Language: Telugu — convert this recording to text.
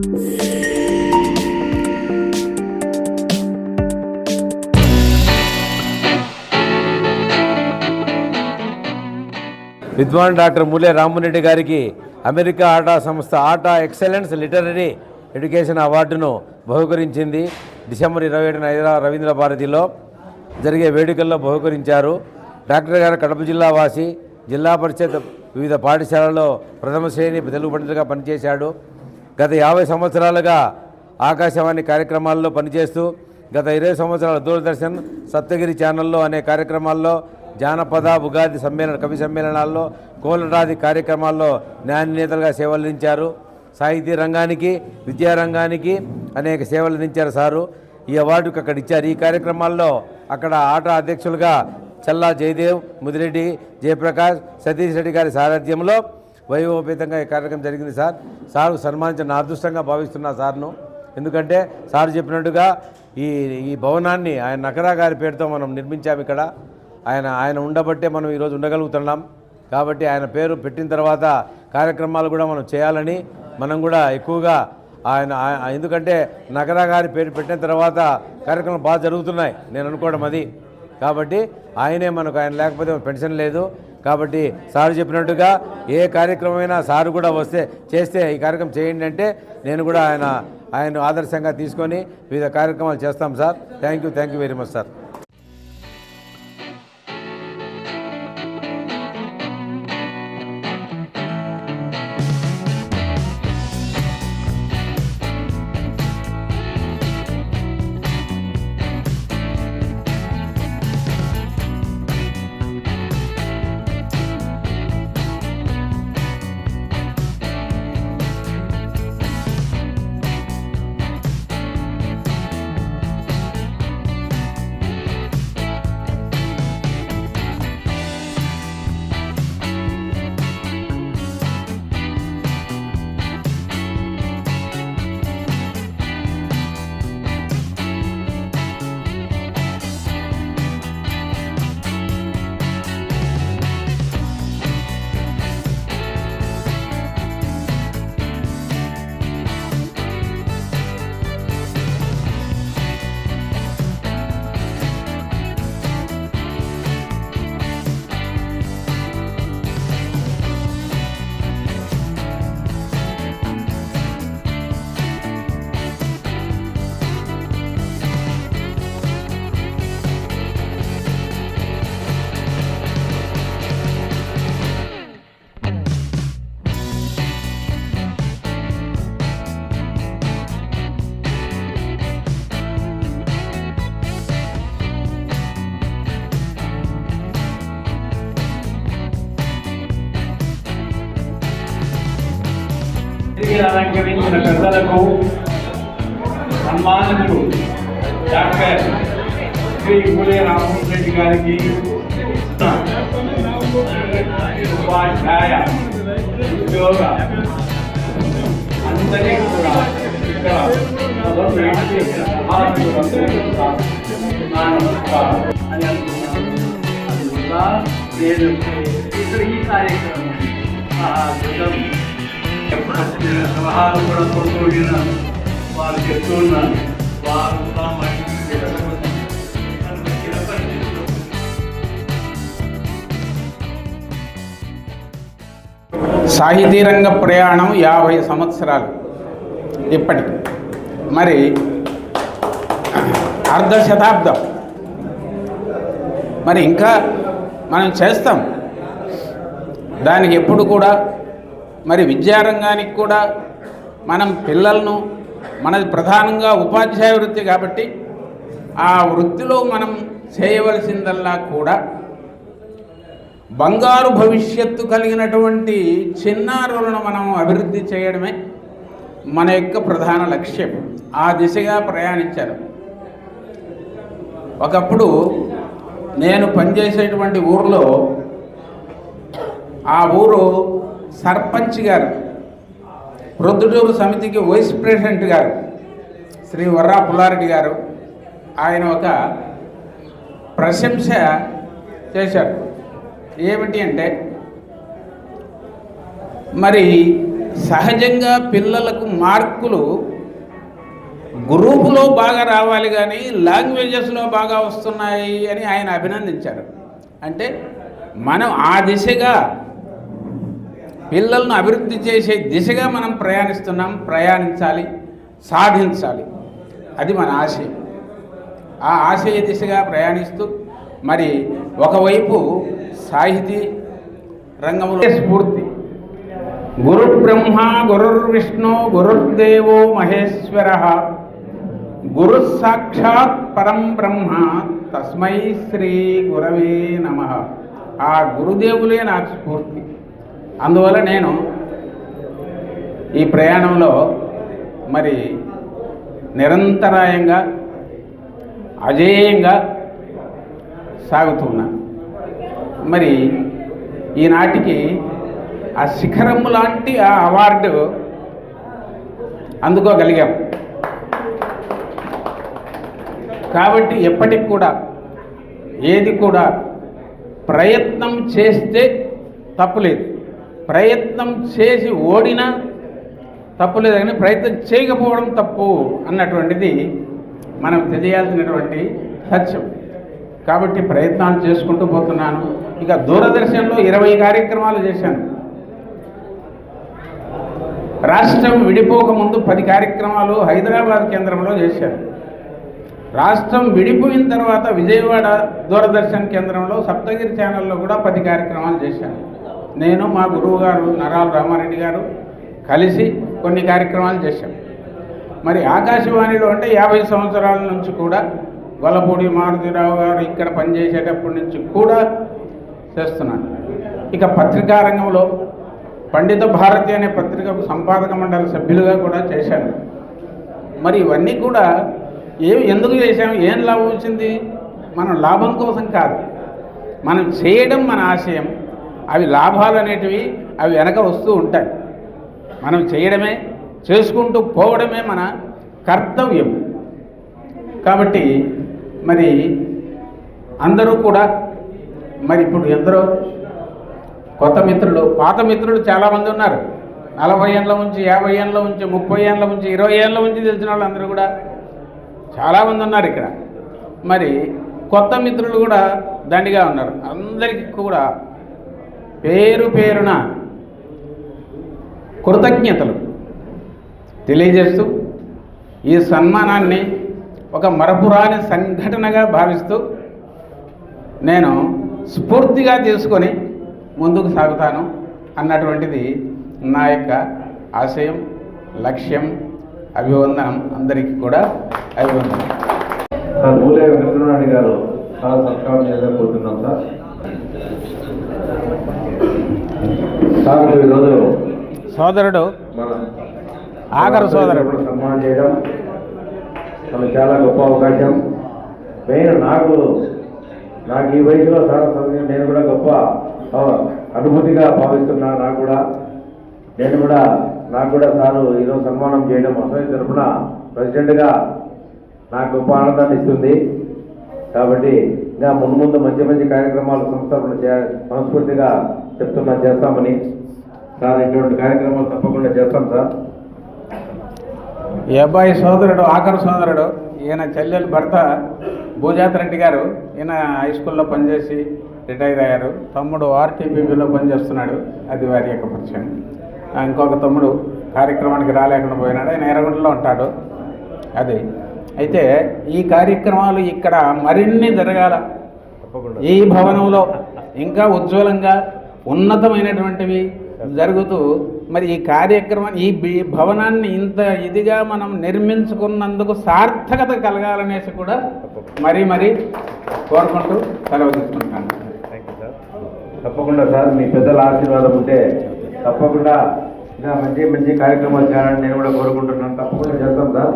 విద్వాన్ డాక్టర్ ములే రామ్మరెడ్డి గారికి అమెరికా ఆటా సంస్థ ఆటా ఎక్సలెన్స్ లిటరరీ ఎడ్యుకేషన్ అవార్డును బహుకరించింది. డిసెంబర్ ఇరవై ఏడున హైదరాబాద్ రవీంద్ర భారతిలో జరిగే వేడుకల్లో బహుకరించారు. డాక్టర్ గారు కడప జిల్లా వాసి జిల్లా పరిషత్ వివిధ పాఠశాలలో ప్రథమ శ్రేణి తెలుగు పండితులుగా పనిచేశాడు. గత యాభై సంవత్సరాలుగా ఆకాశవాణి కార్యక్రమాల్లో పనిచేస్తూ గత ఇరవై సంవత్సరాల దూరదర్శన్ సప్తగిరి ఛానల్లో అనే కార్యక్రమాల్లో జానపద ఉగాది సమ్మేళన కవి సమ్మేళనాల్లో కోలరాది కార్యక్రమాల్లో న్యాయనేతలుగా సేవలందించారు సాహితీ రంగానికి విద్యారంగానికి అనేక సేవలు అందించారు సారు. ఈ అవార్డుకు అక్కడ ఇచ్చారు. ఈ కార్యక్రమాల్లో అక్కడ ఆట అధ్యక్షులుగా చల్లా జయదేవ్ ముదిరెడ్డి జయప్రకాష్ సతీష్ రెడ్డి గారి సారథ్యంలో వైభవపేతంగా ఈ కార్యక్రమం జరిగింది సార్. సార్ సన్మానించిన నా అదృష్టంగా భావిస్తున్నా సార్ను. ఎందుకంటే సార్ చెప్పినట్టుగా ఈ ఈ భవనాన్ని ఆయన నకరా గారి పేరుతో మనం నిర్మించాము ఇక్కడ. ఆయన ఆయన ఉండబట్టే మనం ఈరోజు ఉండగలుగుతున్నాం. కాబట్టి ఆయన పేరు పెట్టిన తర్వాత కార్యక్రమాలు కూడా మనం చేయాలని మనం కూడా ఎక్కువగా ఆయన ఎందుకంటే నగరా గారి పేరు పెట్టిన తర్వాత కార్యక్రమాలు బాగా జరుగుతున్నాయి. నేను అనుకోవడం అది. కాబట్టి ఆయనే మనకు ఆయన లేకపోతే పెన్షన్ లేదు. కాబట్టి సార్ చెప్పినట్టుగా ఏ కార్యక్రమమైనా సారు కూడా వస్తే చేస్తే ఈ కార్యక్రమం చేయండి అంటే నేను కూడా ఆయన ఆయన ఆదర్శంగా తీసుకొని వివిధ కార్యక్రమాలు చేస్తాం sir. Thank you thank you very much sir అలంకరించిన పెద్దలకు సన్మానితులు డాక్టర్ శ్రీ పులే రామమోహన్ రెడ్డి గారికి ఉపాధ్యాయ ఉద్యోగ అందరికీ కూడా ఇక్కడ మొదలు చేసిన సమాజందరికీ కూడా నా నమస్కారం అని అనుకున్నాను అందువల్ల నేను ఇక్కడ ఈ కార్యక్రమం ఆ సలహాలు కూడా కొడుకుడిన వారు చెప్తున్నారు వారు కూడా సాహితీ రంగ ప్రయాణం యాభై సంవత్సరాలు ఇప్పటికి. మరి అర్ధ శతాబ్దం. మరి ఇంకా మనం చేస్తాం. దానికి ఎప్పుడు కూడా మరి విద్యారంగానికి కూడా మనం పిల్లలను మనది ప్రధానంగా ఉపాధ్యాయ వృత్తి కాబట్టి ఆ వృత్తిలో మనం చేయవలసిందల్లా కూడా బంగారు భవిష్యత్తు కలిగినటువంటి చిన్నారులను మనం అభివృద్ధి చేయడమే మన యొక్క ప్రధాన లక్ష్యం. ఆ దిశగా ప్రయాణించారు. ఒకప్పుడు నేను పనిచేసేటువంటి ఊరిలో ఆ ఊరు సర్పంచ్ గారు ప్రొద్దుటూరు సమితికి వైస్ ప్రెసిడెంట్ గారు శ్రీ వర్రా పుల్లారెడ్డి గారు ఆయన ఒక ప్రశంస చేశారు. ఏమిటి అంటే మరి సహజంగా పిల్లలకు మార్కులు గ్రూపులో బాగా రావాలి కానీ లాంగ్వేజెస్లో బాగా వస్తున్నాయి అని ఆయన అభినందించారు. అంటే మనం ఆ దిశగా పిల్లలను అభివృద్ధి చేసే దిశగా మనం ప్రయాణిస్తున్నాం ప్రయాణించాలి సాధించాలి. అది మన ఆశయం. ఆ ఆశయ దిశగా ప్రయాణిస్తూ మరి ఒకవైపు సాహితీ రంగంలో స్ఫూర్తి. గురు బ్రహ్మ గురుర్విష్ణు గురుర్దేవో మహేశ్వర. గురు సాక్షాత్ పరం బ్రహ్మ తస్మై శ్రీ గురవే నమ. ఆ గురుదేవులే నాకు స్ఫూర్తి. అందువల్ల నేను ఈ ప్రయాణంలో మరి నిరంతరాయంగా అజేయంగా సాగుతున్నాను మరి ఈనాటికి ఆ శిఖరము లాంటి ఆ అవార్డు అందుకోగలిగాం. కాబట్టి ఎప్పటికి కూడా ఏది కూడా ప్రయత్నం చేస్తే తప్పులేదు ప్రయత్నం చేసి ఓడినా తప్పులేదు కానీ ప్రయత్నం చేయకపోవడం తప్పు అన్నటువంటిది మనం తెలియాల్సినటువంటి సత్యం. కాబట్టి ప్రయత్నాలు చేసుకుంటూ పోతున్నాను. ఇక దూరదర్శన్లో ఇరవై కార్యక్రమాలు చేశాను. రాష్ట్రం విడిపోకముందు పది కార్యక్రమాలు హైదరాబాద్ కేంద్రంలో చేశాను. రాష్ట్రం విడిపోయిన తర్వాత విజయవాడ దూరదర్శన్ కేంద్రంలో సప్తగిరి ఛానల్లో కూడా పది కార్యక్రమాలు చేశాను. నేను మా గురువు గారు నరాల రామారెడ్డి గారు కలిసి కొన్ని కార్యక్రమాలు చేశాం. మరి ఆకాశవాణిలో అంటే యాభై సంవత్సరాల నుంచి కూడా గొల్లపూడి మారుతిరావు గారు ఇక్కడ పనిచేసేటప్పటి నుంచి కూడా చేస్తున్నాను. ఇక పత్రికా రంగంలో పండిత భారతి అనే పత్రిక సంపాదక మండలి సభ్యులుగా కూడా చేశాను. మరి ఇవన్నీ కూడా ఏమి ఎందుకు చేశాము ఏం లాభం వచ్చింది? మనం లాభం కోసం కాదు. మనం చేయడం మన ఆశయం. అవి లాభాలు అనేటివి అవి వెనక వస్తూ ఉంటాయి. మనం చేయడమే చేసుకుంటూ పోవడమే మన కర్తవ్యం. కాబట్టి మరి అందరూ కూడా మరి ఇప్పుడు ఎందరో కొత్త మిత్రులు పాత మిత్రులు చాలామంది ఉన్నారు. నలభై ఏళ్ళ నుంచి యాభై ఏళ్ళ నుంచి ముప్పై ఏళ్ళ నుంచి ఇరవై ఏళ్ళ నుంచి తెలిసిన వాళ్ళందరూ కూడా చాలామంది ఉన్నారు ఇక్కడ. మరి కొత్త మిత్రులు కూడా దండిగా ఉన్నారు. అందరికీ కూడా పేరు పేరున కృతజ్ఞతలు తెలియజేస్తూ ఈ సన్మానాన్ని ఒక మరపురాని సంఘటనగా భావిస్తూ నేను స్ఫూర్తిగా తీసుకొని ముందుకు సాగుతాను అన్నటువంటిది నా యొక్క ఆశయం లక్ష్యం అభివందనం అందరికీ కూడా అభివందనం. సార్ మూలే వెంకటనాయుడు గారు చాలా సత్కారం చేయలేకపోతున్నాం సార్ సార్ మీరు ఈరోజు సోదరుడు ఆఖరు సోదరుడు. సన్మానం చేయడం మనకు చాలా గొప్ప అవకాశం. మెయిన్ నాకు నాకు ఈ వయసులో సార్ నేను కూడా గొప్ప అనుభూతిగా భావిస్తున్నా నాకు కూడా. నేను కూడా నాకు కూడా సారు ఈరోజు సన్మానం చేయడం అసలు తరఫున ప్రెసిడెంట్గా నాకు గొప్ప ఆనందాన్ని ఇస్తుంది. కాబట్టి ఇంకా ముందు ముందు మంచి మంచి కార్యక్రమాలు సంస్థాపన చే మనస్ఫూర్తిగా చెప్తున్నా చేస్తామని. సార్ ఇటువంటి కార్యక్రమాలు తప్పకుండా చేస్తాం సార్. ఈ అబ్బాయి సోదరుడు ఆఖరు సోదరుడు ఈయన చెల్లెలు భర్త భూజాత రెడ్డి గారు ఈయన హై స్కూల్లో పనిచేసి రిటైర్ అయ్యారు. తమ్ముడు ఆర్టీపీపీలో పనిచేస్తున్నాడు. అది వారి యొక్క పరిచయం. ఇంకొక తమ్ముడు కార్యక్రమానికి రాలేకుండా పోయినాడు. ఆయన ఎర్రగుంటలో ఉంటాడు. అది. అయితే ఈ కార్యక్రమాలు ఇక్కడ మరిన్ని జరగాల. ఈ భవనంలో ఇంకా ఉజ్వలంగా ఉన్నతమైనటువంటివి జరుగుతూ మరి ఈ కార్యక్రమం ఈ భవనాన్ని ఇంత ఇదిగా మనం నిర్మించుకున్నందుకు సార్థకత కలగాలనేసి కూడా మరీ మరీ కోరుకుంటూ సెలవు తీసుకుంటాను థ్యాంక్ యూ సార్ తప్పకుండా సార్ మీ పెద్దల ఆశీర్వాదం ఉంటే తప్పకుండా ఇంకా మంచి మంచి కార్యక్రమాలు చేయాలని నేను కూడా కోరుకుంటున్నాను. తప్పకుండా చేస్తాం సార్